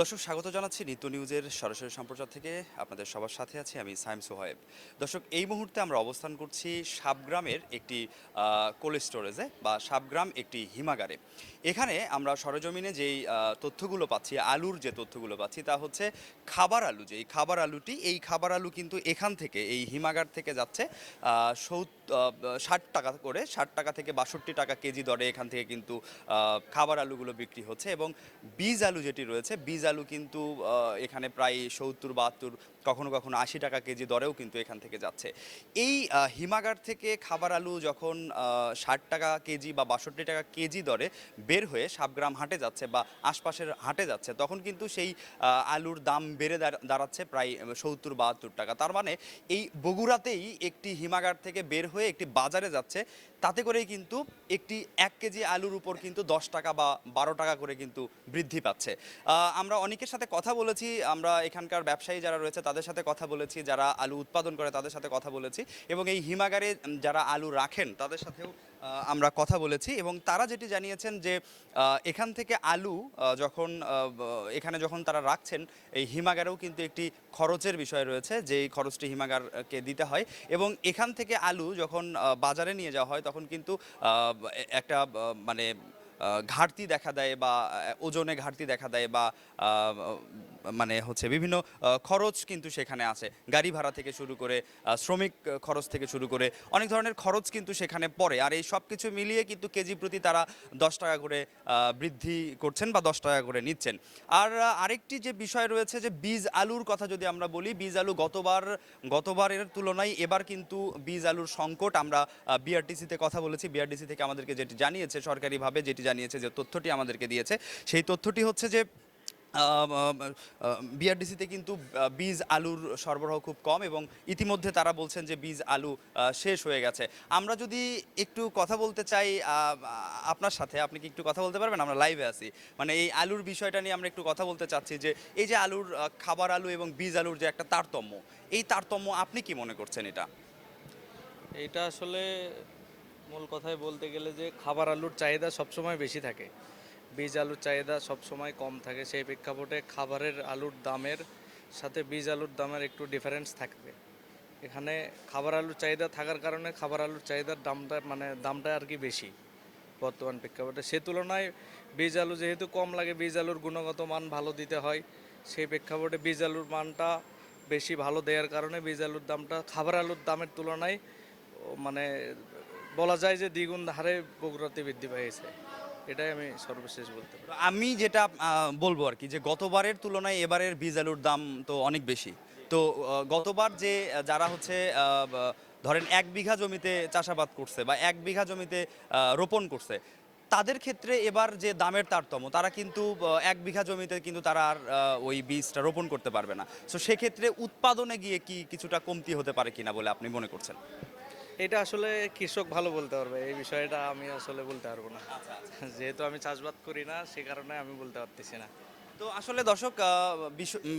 দর্শক, স্বাগত জানাচ্ছি নিত্য নিউজের সরাসরি সম্প্রচার থেকে। আপনাদের সবার সাথে আছি আমি সাইম সোহায়েব। দর্শক, এই মুহূর্তে আমরা অবস্থান করছি সাবগ্রামের একটি কোল্ড স্টোরেজে বা সাবগ্রাম একটি হিমাগারে। এখানে আমরা সরজমিনে যেই তথ্যগুলো পাচ্ছি, আলুর যে তথ্যগুলো পাচ্ছি, তা হচ্ছে খাবার আলু যে, এই খাবার আলুটি, এই খাবার আলু কিন্তু এখান থেকে, এই হিমাগার থেকে যাচ্ছে ষাট টাকা করে, ষাট টাকা থেকে বাষট্টি টাকা কেজি দরে এখান থেকে কিন্তু খাবার আলুগুলো বিক্রি হচ্ছে এবং বীজ আলু যেটি রয়েছে, বীজ আলু কিন্তু এখানে প্রায় সত্তর, বাহাত্তর, কখনো কখনো আশি টাকা কেজি দরেও কিন্তু এখান থেকে যাচ্ছে। এই হিমাগার থেকে খাবার আলু যখন ষাট টাকা কেজি বা বাষট্টি টাকা কেজি দরে বের হয়ে সাবগ্রাম হাটে যাচ্ছে বা আশপাশের হাটে যাচ্ছে, তখন কিন্তু সেই আলুর দাম বেড়ে দাঁড়- দাঁড়াচ্ছে প্রায় সত্তর, বাহাত্তর টাকা। তার মানে এই বগুড়াতেই একটি হিমাগার থেকে বের হয়ে একটি বাজারে যাচ্ছে, তাতে করেই কিন্তু একটি এক কেজি আলুর উপর কিন্তু দশ টাকা বা বারো টাকা করে কিন্তু বৃদ্ধি পাচ্ছে। আমরা অনেকের সাথে কথা বলেছি, আমরা এখানকার ব্যবসায়ী যারা রয়েছে তাদের সাথে কথা বলেছি, যারা আলু উৎপাদন করে তাদের সাথে কথা বলেছি এবং এই হিমাগারে যারা আলু রাখেন তাদের সাথেও আমরা কথা বলেছি এবং তারা যেটি জানিয়েছেন যে এখান থেকে আলু যখন এখানে যখন তারা রাখছেন, এই হিমাগারেও কিন্তু একটি খরচের বিষয় রয়েছে, যেই খরচটি হিমাগারকে দিতে হয়। এবং এখান থেকে আলু যখন বাজারে নিয়ে যাওয়া হয়, তখন কিন্তু একটা মানে ঘাটতি দেখা দেয় বা ওজনে ঘাটতি দেখা দেয় বা মানে হচ্ছে বিভিন্ন খরচ কিন্তু সেখানে আছে। গাড়ি ভাড়া থেকে শুরু করে শ্রমিক খরচ থেকে শুরু করে অনেক ধরনের খরচ কিন্তু সেখানে পড়ে। আর এই সব কিছু মিলিয়ে কিন্তু কেজি প্রতি তারা দশ টাকা করে বৃদ্ধি করছেন বা দশ টাকা করে নিচ্ছেন। আর আরেকটি যে বিষয় রয়েছে যে বীজ আলুর কথা যদি আমরা বলি, বীজ আলু গতবার, গতবারের তুলনায় এবার কিন্তু বীজ আলুর সংকট আমরা বিআরটিসিতে কথা বলেছি। বিআরটিসি থেকে আমাদেরকে যেটি জানিয়েছে, সরকারিভাবে যেটি জানিয়েছে যে তথ্যটি আমাদেরকে দিয়েছে, সেই তথ্যটি হচ্ছে যে বিআরডিসিতে কিন্তু বীজ আলুর সরবরাহ খুব কম এবং ইতিমধ্যে তারা বলছেন যে বীজ আলু শেষ হয়ে গেছে। আমরা যদি একটু কথা বলতে চাই আপনার সাথে, আপনি কি একটু কথা বলতে পারবেন? আমরা লাইভে আছি। মানে এই আলুর বিষয়টা নিয়ে আমরা একটু কথা বলতে চাচ্ছি যে, এই যে আলুর খাবার আলু এবং বীজ আলুর যে একটা তারতম্য, এই তারতম্য আপনি কি মনে করছেন এটা? এটা আসলে মূল কথায় বলতে গেলে যে, খাবার আলুর চাহিদা সবসময় বেশি থাকে। বীজ আলুর চাহিদা সবসময় কম থাকে। সেই প্রেক্ষাপটে খাবারের আলুর দামের সাথে বীজ আলুর দামের একটু ডিফারেন্স থাকবে। এখানে খাবার আলুর চাহিদা থাকার কারণে খাবার আলুর চাহিদার দামটা মানে দামটা আর কি বেশি বর্তমান প্রেক্ষাপটে। সে তুলনায় বীজ আলু যেহেতু কম লাগে, বীজ আলুর গুণগত মান ভালো দিতে হয়, সেই প্রেক্ষাপটে বীজ আলুর মানটা বেশি ভালো দেওয়ার কারণে বীজ আলুর দামটা, খাবার আলুর দামের তুলনায় মানে বলা যায় যে দ্বিগুণ হারে বগুড়াতে বৃদ্ধি পেয়েছে এটাই আমি সর্বশেষ বলতে পারি। আমি যেটা বলব আর কি, যে গতবারের তুলনায় এবারের বীজ আলুর দাম তো অনেক বেশি। তো গতবার যে যারা হচ্ছে ধরেন এক বিঘা জমিতে চাষাবাদ করছে বা এক বিঘা জমিতে রোপণ করছে, তাদের ক্ষেত্রে এবার যে দামের তারতম্য, তারা কিন্তু এক বিঘা জমিতে কিন্তু তারা আর ওই বীজটা রোপণ করতে পারবে না। তো সেক্ষেত্রে উৎপাদনে গিয়ে কি কিছুটা কমতি হতে পারে কিনা বলে আপনি মনে করছেন? এটা আসলে কৃষক ভালো বলতে পারবে, এই বিষয়টা আমি আসলে বলতে পারব না। যেহেতু আমি চাষবাদ করি না, সে কারণে আমি বলতে পারতেছি না। তো আসলে দর্শক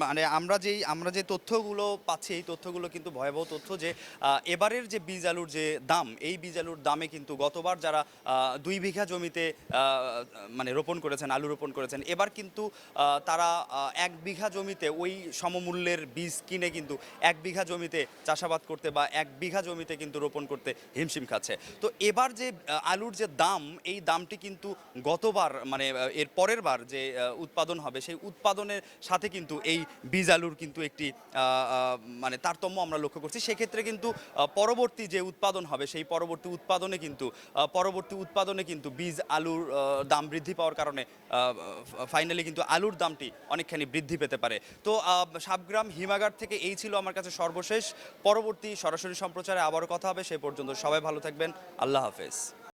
মানে আমরা যেই, আমরা যে তথ্যগুলো পাচ্ছি, এই তথ্যগুলো কিন্তু ভয়াবহ তথ্য যে এবারের যে বীজ আলুর যে দাম, এই বীজ আলুর দামে কিন্তু গতবার যারা দুই বিঘা জমিতে মানে রোপণ করেছেন, আলু রোপণ করেছেন, এবার কিন্তু তারা এক বিঘা জমিতে ওই সমমূল্যের বীজ কিনে কিন্তু এক বিঘা জমিতে চাষাবাদ করতে বা এক বিঘা জমিতে কিন্তু রোপণ করতে হিমশিম খাচ্ছে। তো এবার যে আলুর যে দাম, এই দামটি কিন্তু গতবার মানে এর পরের বার যে উৎপাদন হবে সেই উৎপাদনের সাথে কিন্তু এই বীজ আলুর কিন্তু একটি মানে তারতম্য আমরা লক্ষ্য করছি। সেক্ষেত্রে কিন্তু পরবর্তী যে উৎপাদন হবে, সেই পরবর্তী উৎপাদনে কিন্তু পরবর্তী উৎপাদনে কিন্তু বীজ আলুর দাম বৃদ্ধি পাওয়ার কারণে ফাইনালি কিন্তু আলুর দামটি অনেকখানি বৃদ্ধি পেতে পারে। তো সাবগ্রাম হিমাগার থেকে এই ছিল আমার কাছে সর্বশেষ। পরবর্তী সরাসরি সম্প্রচারে আবারও কথা হবে সেই পর্যন্ত সবাই ভালো থাকবেন। আল্লাহ হাফেজ।